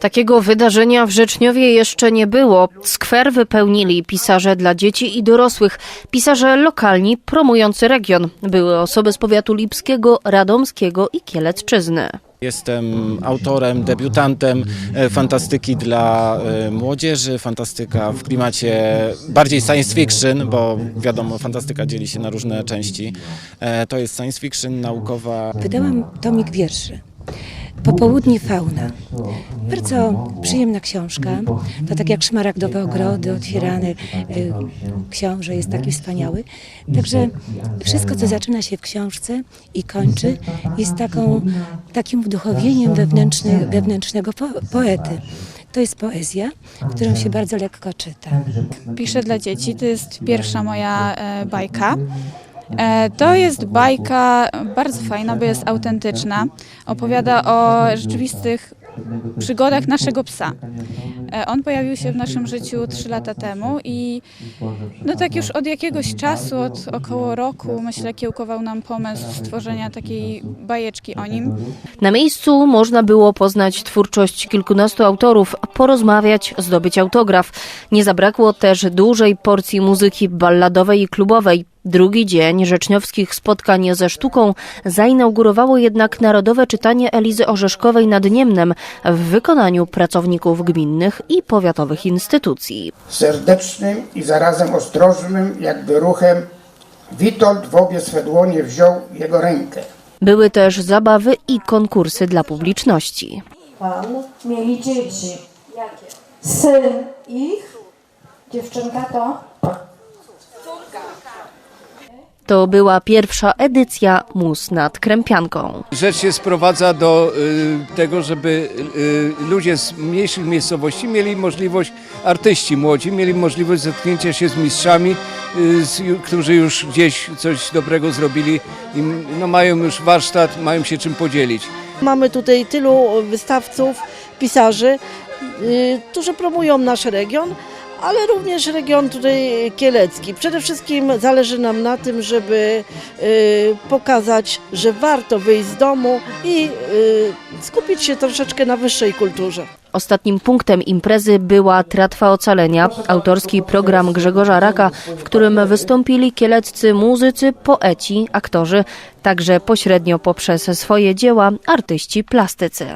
Takiego wydarzenia w Rzeczniowie jeszcze nie było. Skwer wypełnili pisarze dla dzieci i dorosłych, pisarze lokalni promujący region. Były osoby z powiatu lipskiego, radomskiego i kielecczyzny. Jestem autorem, debiutantem e, fantastyki dla e, młodzieży, fantastyka w klimacie bardziej science fiction, bo wiadomo, fantastyka dzieli się na różne części. E, To jest science fiction naukowa. Wydałam tomik wierszy. Popołudnie fauna. Bardzo przyjemna książka. To tak jak szmaragdowe ogrody, otwierany y, książę jest taki wspaniały. Także wszystko, co zaczyna się w książce i kończy, jest taką, takim wduchowieniem wewnętrzny, wewnętrznego po, poety. To jest poezja, którą się bardzo lekko czyta. Piszę dla dzieci, to jest pierwsza moja e, bajka. E, to jest bajka bardzo fajna, bo jest autentyczna. Opowiada o rzeczywistych przygodach naszego psa. E, on pojawił się w naszym życiu 3 lata temu i no tak już od jakiegoś czasu, od około roku, myślę, kiełkował nam pomysł stworzenia takiej bajeczki o nim. Na miejscu można było poznać twórczość kilkunastu autorów, porozmawiać, zdobyć autograf. Nie zabrakło też dużej porcji muzyki balladowej i klubowej. Drugi dzień rzeczniowskich spotkań ze sztuką zainaugurowało jednak Narodowe Czytanie Elizy Orzeszkowej nad Niemnem w wykonaniu pracowników gminnych i powiatowych instytucji. Serdecznym i zarazem ostrożnym, jakby ruchem, Witold w obie swe dłonie wziął jego rękę. Były też zabawy i konkursy dla publiczności. Pan mieli dzieci. Jakie? Syn ich, dziewczynka to To była pierwsza edycja Mus nad Krępianką. Rzecz się sprowadza do y, tego, żeby y, ludzie z mniejszych miejscowości mieli możliwość, artyści młodzi, mieli możliwość zetknięcia się z mistrzami, y, z, którzy już gdzieś coś dobrego zrobili i no, mają już warsztat, mają się czym podzielić. Mamy tutaj tylu wystawców, pisarzy, y, którzy promują nasz region, ale również region tutaj kielecki. Przede wszystkim zależy nam na tym, żeby y, pokazać, że warto wyjść z domu i y, skupić się troszeczkę na wyższej kulturze. Ostatnim punktem imprezy była Tratwa Ocalenia, autorski program Grzegorza Raka, w którym wystąpili kieleccy muzycy, poeci, aktorzy, także pośrednio poprzez swoje dzieła artyści plastycy.